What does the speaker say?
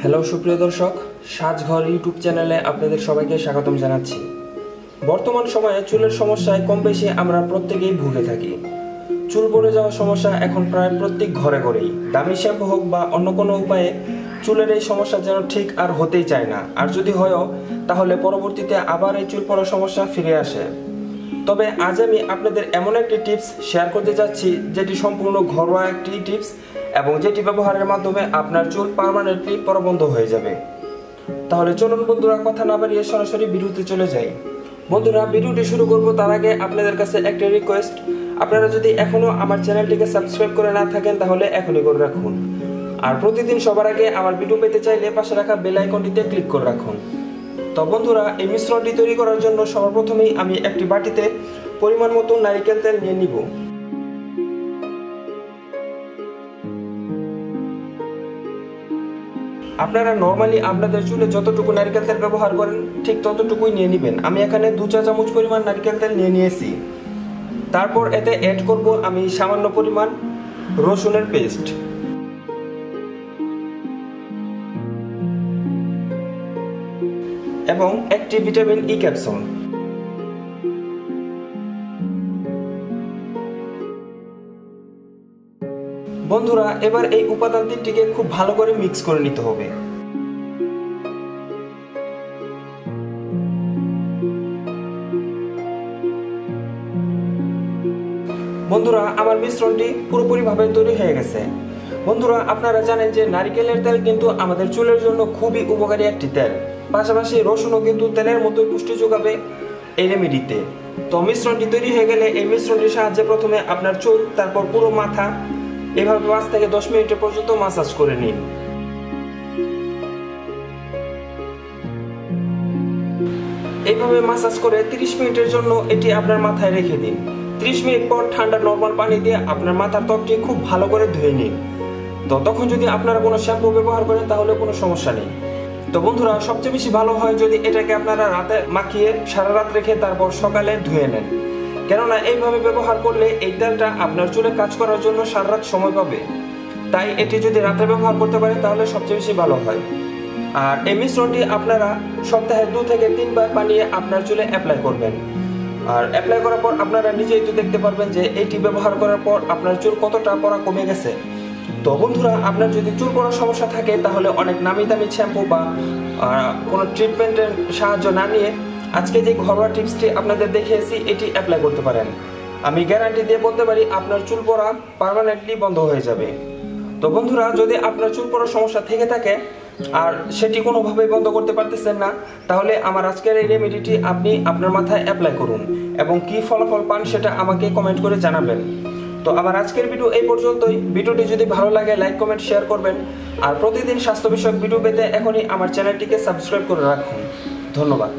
Hello সুপ্রিয় দর্শক, সাজঘর YouTube চ্যানেলে আপনাদের সবাইকে স্বাগতম জানাচ্ছি। বর্তমান সময়ে চুলের সমস্যায় কম বেশি আমরা প্রত্যেকেই ভুগে থাকি। চুল পড়ে যাওয়ার সমস্যা এখন প্রায় প্রত্যেক ঘরে ঘরেই। দামি শ্যাম্পু হোক বা অন্য কোনো উপায়ে, চুলের এই সমস্যা যেন ঠিক আর হতেই চায় না। আর যদি হয়ও, তাহলে পরবর্তীতে আবার এই চুল পড়ার সমস্যা ফিরে আসে। তবে আজ আমি আপনাদের এমন একটি টিপস শেয়ার করতে যাচ্ছি, যেটি সম্পূর্ণ ঘরোয়া একটি টিপস এবং যেটি ব্যবহারের মাধ্যমে আপনার চুল পার্মানেন্টলি পরবন্ধ হয়ে যাবে। তাহলে চলুন বন্ধুরা, কথা না বাড়িয়ে সরাসরি ভিডিওতে চলে যাই। বন্ধুরা, ভিডিওটি শুরু করব তার আগে আপনাদের কাছে একটা রিকোয়েস্ট আপনারা যদি এখনও আমার চ্যানেলটিকে সাবস্ক্রাইব করে না থাকেন, তাহলে এখনই করে রাখুন। আর প্রতিদিন সবার আগে আমার ভিডিও পেতে চাইলে পাশে রাখা বেল আইকনটিতে ক্লিক করে রাখুন। তো বন্ধুরা, এই মিশ্রণটি তৈরি করার জন্য সবার প্রথমেই আমি একটি বাটিতে পরিমাণ মতো নারিকেল তেল নিয়ে নিব। আপনারা নর্মালি আপনাদের চুলে যতটুকু নারিকেল তেল ব্যবহার করেন, ঠিক ততটুকুই নিয়ে নেবেন। আমি এখানে দু চা চামচ পরিমাণ নারিকেল তেল নিয়ে নিয়েছি। তারপর এতে অ্যাড করব আমি সামান্য পরিমাণ রসুনের পেস্ট এবং একটি ভিটামিন ই ক্যাপসুল বন্ধুরা, এবার এই উপাদান তিনটিকে খুব ভালো করে মিক্স করে নিতে হবে। বন্ধুরা, আমার মিশ্রণটি পুরোপুরিভাবে তৈরি হয়ে গেছে। বন্ধুরা, আপনারা জানেন যে নারিকেলের তেল কিন্তু আমাদের চুলের জন্য খুবই উপকারী একটি তেল। পাশাপাশি রসুনও কিন্তু তেলের মতোই পুষ্টি যোগাবে এই রেমেডিতে। তো মিশ্রণটি তৈরি হয়ে গেলে এই মিশ্রণটির সাহায্যে প্রথমে আপনার চুল, তারপর পুরো মাথা এভাবে পাঁচ থেকে দশ মিনিট পর্যন্ত মাসাজ করে নিন। এভাবে মাসাজ করে 30 মিনিটের জন্য এটি আপনার মাথায় রেখে দিন। 30 মিনিট পর ঠান্ডা নর্মাল পানি দিয়ে আপনার মাথার ত্বকটি খুব ভালো করে ধুয়ে নিন। তো তখন যদি আপনারা কোনো শ্যাম্পু ব্যবহার করেন, তাহলে কোনো সমস্যা নেই। তো বন্ধুরা, সবচেয়ে বেশি ভালো হয় যদি এটাকে আপনারা রাতে মাখিয়ে সারা রাত রেখে তারপর সকালে ধুয়ে নেন। কেননা এইভাবে ব্যবহার করলে এই তেলটা আপনার চুলে কাজ করার জন্য সারা রাত সময় পাবে। তাই এটি যদি রাতে ব্যবহার করতে পারে, তাহলে সবচেয়ে বেশি ভালো হয়। আর এই মিশ্রণটি আপনারা সপ্তাহে দু থেকে তিনবার বানিয়ে আপনার চুলে অ্যাপ্লাই করবেন। আর অ্যাপ্লাই করার পর আপনারা নিজেই তো দেখতে পারবেন যে এটি ব্যবহার করার পর আপনার চুল কতটা পড়া কমে গেছে। তো বন্ধুরা, আপনার যদি চুল পড়ার সমস্যা থাকে, তাহলে অনেক নামি দামি শ্যাম্পু বা কোনো ট্রিটমেন্টের সাহায্য না নিয়ে আজকে যে ঘরোয়া টিপসটি আপনাদের দেখিয়েছি, এটি অ্যাপ্লাই করতে পারেন। আমি গ্যারান্টি দিয়ে বলতে পারি, আপনার চুল পড়া পারমানেন্টলি বন্ধ হয়ে যাবে। তো বন্ধুরা, যদি আপনার চুল পড়ার সমস্যা থেকে থাকে, আর সেটি কোনোভাবে বন্ধ করতে পারতেছেন না, তাহলে আমার আজকের এই রেমেডিটি আপনি আপনার মাথায় অ্যাপ্লাই করুন এবং কি ফলাফল পান সেটা আমাকে কমেন্ট করে জানাবেন। তো আমার আজকের ভিডিও এই পর্যন্তই। ভিডিওটি যদি ভালো লাগে লাইক কমেন্ট শেয়ার করবেন। আর প্রতিদিন স্বাস্থ্য বিষয়ক ভিডিও পেতে এখনই আমার চ্যানেলটিকে সাবস্ক্রাইব করে রাখুন। ধন্যবাদ।